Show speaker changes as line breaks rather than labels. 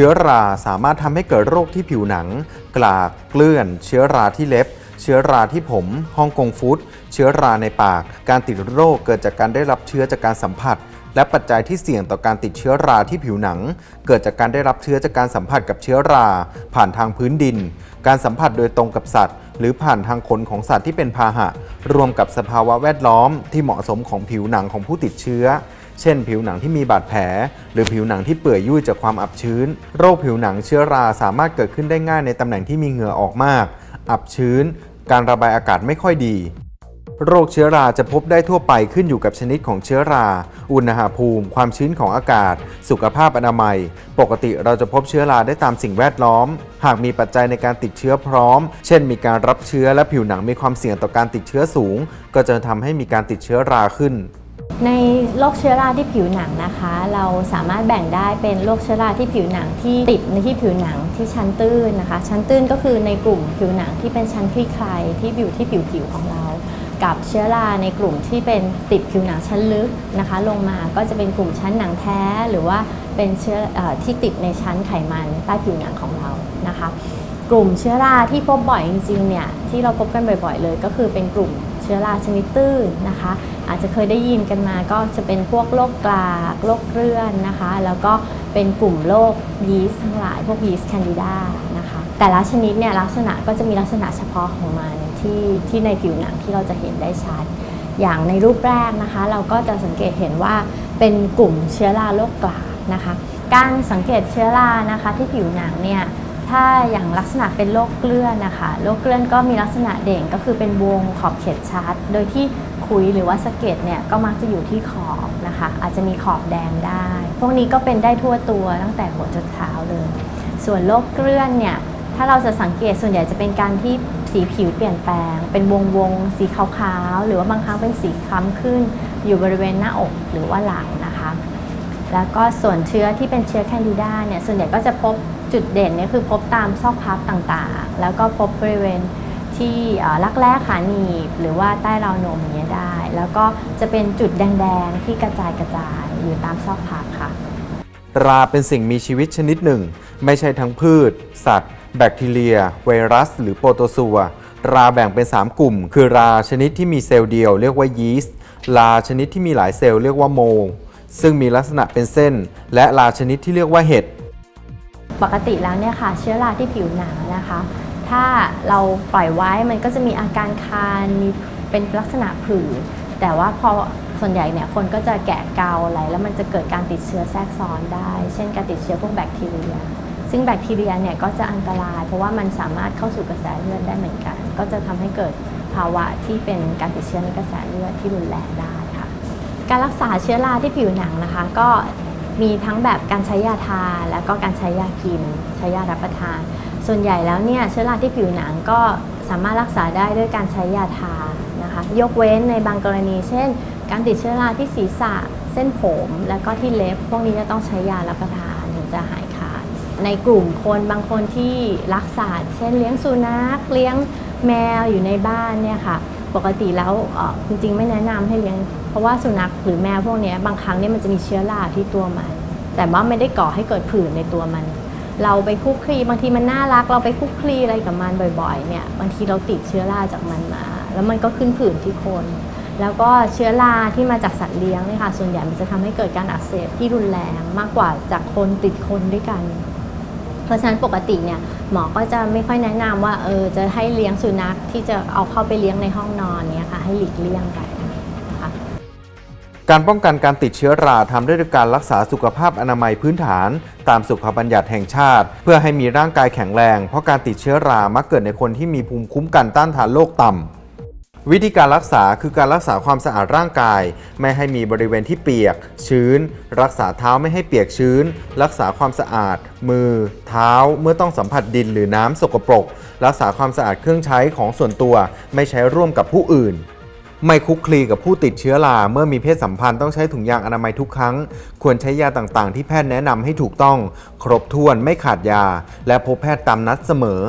ชื้อราสามารถทำให้เกิดโรคที่ผิวหนัง กลาก เกลื่อน เชื้อราที่เล็บ เชื้อราที่ผม ฮ่องกงฟูดเชื้อราในปาก การติดโรคเกิดจากการได้รับเชื้อจากการสัมผัส และปัจจัยที่เสี่ยงต่อการติดเชื้อราที่ผิวหนัง เกิดจากการได้รับเชื้อจากการสัมผัสกับเชื้อรา ผ่านทางพื้นดิน การสัมผัสโดยตรงกับสัตว์ หรือผ่านทางขนของสัตว์ที่เป็นพาหะ รวมกับสภาวะแวดล้อมที่เหมาะสมของผิวหนังของผู้ติดเชื้อ เช่น ผิวหนังที่มีบาดแผล หรือผิวหนังที่เปื่อยยุ่ยจากความอับชื้น โรคผิวหนังเชื้อราสามารถเกิดขึ้นได้ง่ายในตำแหน่งที่มีเหงื่อออกมาก อับชื้น การระบายอากาศไม่ค่อยดี โรคเชื้อราจะพบได้ทั่วไปขึ้นอยู่กับชนิดของเชื้อรา อุณหภูมิ ความชื้นของอากาศ สุขภาพอนามัย ปกติเราจะพบเชื้อราได้ตามสิ่งแวดล้อม หากมีปัจจัยในการติดเชื้อพร้อม เช่น มีการรับเชื้อและผิวหนังมีความเสี่ยงต่อการติดเชื้อสูง ก็จะทำให้มีการติดเชื้อราขึ้น
ในโรคเชื้อราที่ผิวหนังนะคะ เราสามารถแบ่งได้เป็นโรคเชื้อราที่ผิวหนังที่ติดในที่ผิวหนังที่ชั้นตื้นนะคะ ชั้นตื้นก็คือในกลุ่มผิวหนังที่เป็นชั้นคลี่คลายที่อยู่ที่ผิวผิวของเรา กับเชื้อราในกลุ่มที่เป็นติดผิวหนังชั้นลึกนะคะ ลงมาก็จะเป็นกลุ่มชั้นหนังแท้หรือว่าเป็นเชื้ออที่ติดในชั้นไขมันใต้ผิวหนังของเรานะคะ กลุ่มเชื้อราที่พบบ่อยจริงๆเนี่ยที่เราพบกันบ่อย ๆ เลย ก็คือเป็นกลุ่ม ชื้อราชนิดตื้นนะคะ อาจจะเคยได้ยินกันมาก็จะเป็นพวกโรคกลากโรคเกลื่อนนะคะ แล้วก็เป็นกลุ่มโรคยีสต์ทั้งหลายพวกยีสต์แคนดิดานะคะ แต่ละชนิดเนี่ยลักษณะก็จะมีลักษณะเฉพาะของมันที่ที่ในผิวหนังที่เราจะเห็นได้ชัด อย่างในรูปแรกนะคะ เราก็จะสังเกตเห็นว่าเป็นกลุ่มเชื้อราโรคกลากนะคะ การสังเกตเชื้อรานะคะที่ผิวหนังเนี่ย ถ้าอย่างลักษณะเป็นโรคเกลื่อนนะคะโรคเกลื่อนก็มีลักษณะเด่นก็คือเป็นวงขอบเขตชัด โดยที่ขุยหรือว่าสะเก็ดเนี่ยก็มักจะอยู่ที่ขอบนะคะ อาจจะมีขอบแดงได้ พวกนี้ก็เป็นได้ทั่วตัวตั้งแต่หัวจนเท้าเลย ส่วนโรคเกลื่อนเนี่ยถ้าเราจะสังเกตส่วนใหญ่จะเป็นการที่สีผิวเปลี่ยนแปลง เป็นวงวงๆสีขาวๆหรือว่าบางครั้งเป็นสีคล้ำขึ้น อยู่บริเวณหน้าอกหรือว่าหลังนะคะ แล้วก็ส่วนเชื้อที่เป็นเชื้อแคนดิดาเนี่ยส่วนใหญ่ก็จะพบจุดเด่นเนี่ยคือพบตามซอกพับต่างๆ แล้วก็พบบริเวณที่รักแร้ขาหนีบ หรือว่าใต้ราวนมอย่างเงี้ยได้ แล้วก็จะเป็นจุดแดงๆที่กระจายกระจายอยู่ตามซอกพับค่ะ
ราเป็นสิ่งมีชีวิตชนิดหนึ่ง ไม่ใช่ทั้งพืช สัตว์ แบคทีเรีย ไวรัส หรือโปรโตซัวราแบ่งเป็น 3 กลุ่ม คือราชนิดที่มีเซลล์เดียวเรียกว่ายีสต์ราชนิดที่มีหลายเซลล์เรียกว่าโม ซึ่งมีลักษณะเป็นเส้น และราชนิดที่เรียกว่าเห็ด
ปกติแล้วเนี่ยค่ะ เชื้อราที่ผิวหนังนะคะ ถ้าเราปล่อยไว้มันก็จะมีอาการคันมีเป็นลักษณะผื่นแต่ว่าพอส่วนใหญ่เนี่ยคนก็จะแกะเกาอะไรแล้วมันจะเกิดการติดเชื้อแทรกซ้อนได้ เช่นการติดเชื้อพวกแบคทีเรีย ซึ่งแบคทีเรียเนี่ยก็จะอันตราย เพราะว่ามันสามารถเข้าสู่กระแสเลือดได้เหมือนกัน ก็จะทำให้เกิดภาวะที่เป็นการติดเชื้อในกระแสเลือดที่รุนแรงได้ การรักษาเชื้อราที่ผิวหนังนะคะ ก็มีทั้งแบบการใช้ยาทา แล้วก็การใช้ยากิน ใช้ยารับประทาน ส่วนใหญ่แล้วเนี่ยเชื้อราที่ผิวหนังก็สามารถรักษาได้ด้วยการใช้ยาทานะคะยกเว้นในบางกรณี เช่น การติดเชื้อราที่ศีรษะเส้นผม แล้วก็ที่เล็บ พวกนี้จะต้องใช้ยารับประทานถึงจะหายขาด ในกลุ่มคนบางคนที่รักษาเช่นเลี้ยงสุนัขเลี้ยงแมวอยู่ในบ้านเนี่ยค่ะ ปกติแล้วจริงๆไม่แนะนำให้เลี้ยง เพราะว่าสุนัขหรือแมวพวกนี้บางครั้งเนี่ยมันจะมีเชื้อราที่ตัวมัน แต่ว่าไม่ได้ก่อให้เกิดผื่นในตัวมัน เราไปคุกคลีบางทีมันน่ารัก เราไปคุกคลีอะไรกับมันบ่อยๆเนี่ยบางทีเราติดเชื้อราจากมันมา แล้วมันก็ขึ้นผื่นที่คน แล้วก็เชื้อราที่มาจากสัตว์เลี้ยงเนี่ยค่ะส่วนใหญ่มันจะทำให้เกิดการอักเสบที่รุนแรงมากกว่าจากคนติดคนด้วยกัน เพราะฉะนั้นปกติเนี่ย หมอก็จะไม่ค่อยแนะนำว่าเออจะให้เลี้ยงสุนัขที่จะเอาเข้าไปเลี้ยงในห้องนอนเนี่ยค่ะให้หลีกเลี่ยงไปนะคะ
การป้องกันการติดเชื้อราทำได้ด้วยการรักษาสุขภาพอนามัยพื้นฐาน ตามสุขบัญญัติแห่งชาติ เพื่อให้มีร่างกายแข็งแรง เพราะการติดเชื้อรามักเกิดในคนที่มีภูมิคุ้มกันต้านทานโรคต่ำ วิธีการรักษาคือการรักษาความสะอาดร่างกาย ไม่ให้มีบริเวณที่เปียก ชื้น รักษาเท้าไม่ให้เปียกชื้น รักษาความสะอาด มือ เท้าเมื่อต้องสัมผัสดินหรือน้ำสกปรก รักษาความสะอาดเครื่องใช้ของส่วนตัว ไม่ใช้ร่วมกับผู้อื่นไม่คุกคลีกับผู้ติดเชื้อราเมื่อมีเพศสัมพันธ์ต้องใช้ถุงยางอนามัยทุกครั้ง ควรใช้ยาต่างๆ ที่แพทย์แนะนำให้ถูกต้อง ครบถ้วนไม่ขาดยา และพบแพทย์ตามนัดเสมอ